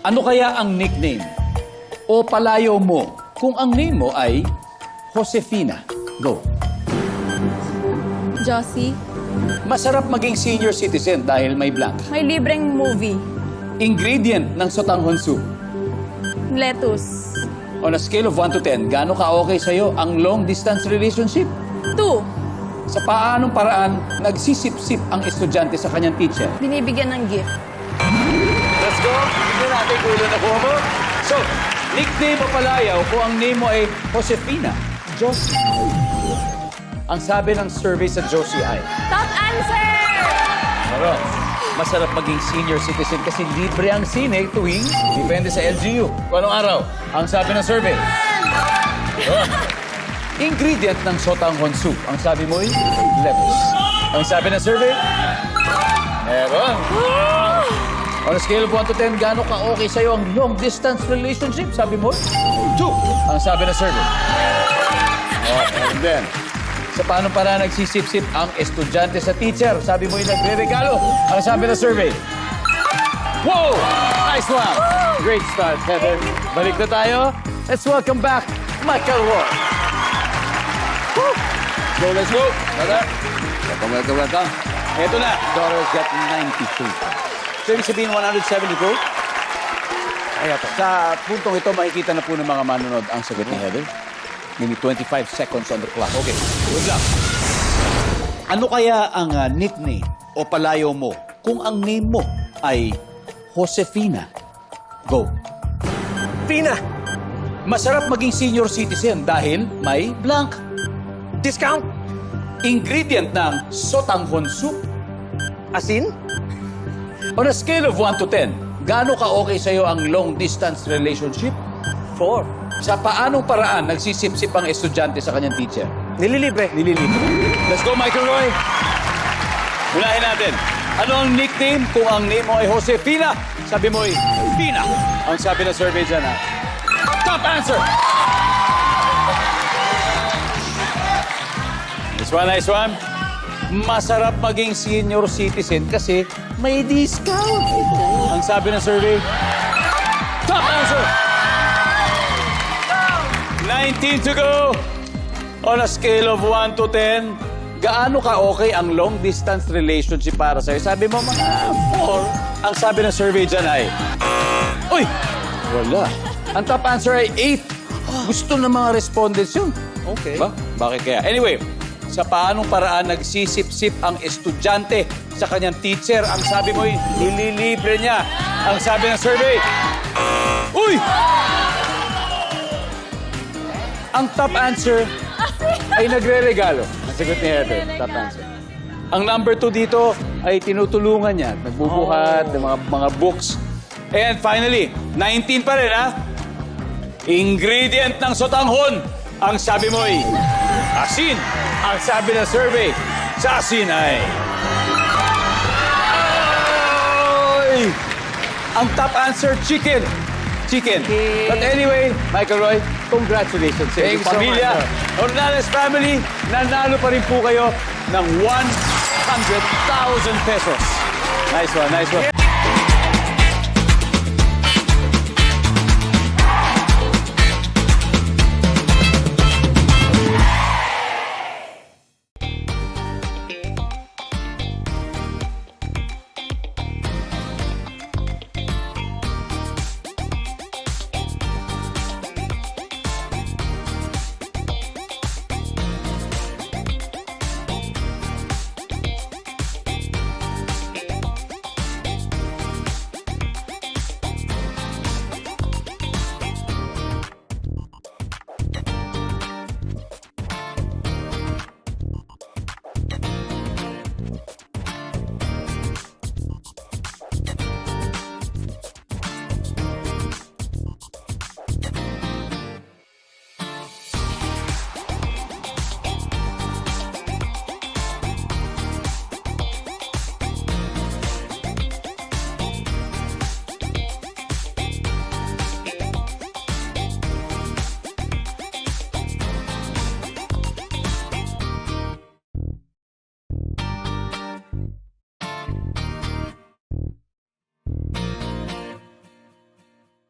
Ano kaya ang nickname o palayo mo kung ang name mo ay Josefina? Go. Josie, Masarap maging senior citizen dahil may blank. may libreng movie. Ingredient ng sotanghon soup. Lettuce. On a scale of 1 to 10, gaano ka okay sa'yo ang long distance relationship? Two, Sa paanong paraan, nagsisip-sip ang estudyante sa kanyang teacher? binibigyan ng gift. Let's go! Tignan natin kung ilan nakuha mo. So, nickname o palayaw kung ang name mo ay Josefina. Josie. Ang sabi ng survey sa Josie ay, Top answer! Pero, masarap maging senior citizen kasi libre ang sine tuwing depende sa LGU. Kung anong araw? Ang sabi ng survey. Ingredient ng sotanghon soup. Ang sabi mo ay lettuce. Ang sabi ng survey? Meron. On a scale of 1 to 10, gaano ka okay sa'yo ang long distance relationship? Sabi mo? 2. Ang sabi ng survey. Oh, and then, sa paano para nagsisip-sip ang estudyante sa teacher? Sabi mo yung nagre-regalo. Ang sabi ng survey. Whoa! Nice one! Great start, Heather. Balik na tayo. Let's welcome back Michael Roy. Woo! Go, let's go. Tara. Welcome, welcome, welcome. Ito na. Daughter's got 92. So, ibig sabihin 172? Ay, ito. Sa puntong ito, makikita na po ng mga manonood ang sagot ni Heather. Maybe 25 seconds on the clock. Okay, good luck. Ano kaya ang ah, nickname o palayo mo kung ang name mo ay Josefina? Go. Pina, Masarap maging senior citizen dahil may blank. discount, Ingredient ng sotanghon soup. asin, On a scale of 1 to 10, gaano ka okay sa'yo ang long distance relationship? 4. Sa paanong paraan nagsisip-sip ang estudyante sa kanyang teacher? Nililibre. Nililibre. Let's go, Michael Roy. Unahin natin. Ano ang nickname kung ang name mo ay Josefina? Sabi mo ay Pina. Ang sabi ng survey dyan, ha? Top answer! Nice one, nice one. Masarap maging senior citizen kasi may discount. Ang sabi ng survey, top answer! 19 to go. On a scale of 1 to 10, gaano ka okay ang long distance relationship para sa'yo? Sabi mo, mga 4. Ang sabi ng survey dyan ay, Uy! Wala. Ang top answer ay 8. Gusto ng mga respondents yun. Okay. Ba? Bakit kaya? Anyway, sa paanong paraan nagsisip-sip ang estudyante sa kanyang teacher? Ang sabi mo, nililibre niya. Ang sabi ng survey, Uy! Ang top answer ay nagre-regalo. Ang sagot ni Heather, top answer. Ang number two dito ay tinutulungan niya. Nagbubuhat ng mga, mga books. And finally, 19 pa rin, ha? Ingredient ng sotanghon. Ang sabi mo ay asin. Ang sabi ng survey, sa asin ay... Ay! Ang top answer, chicken. Chicken. But anyway, Michael Roy, congratulations sa inyong so pamilya. sir. Ornales family, nanalo pa rin po kayo ng 100,000 pesos. Nice one, nice one.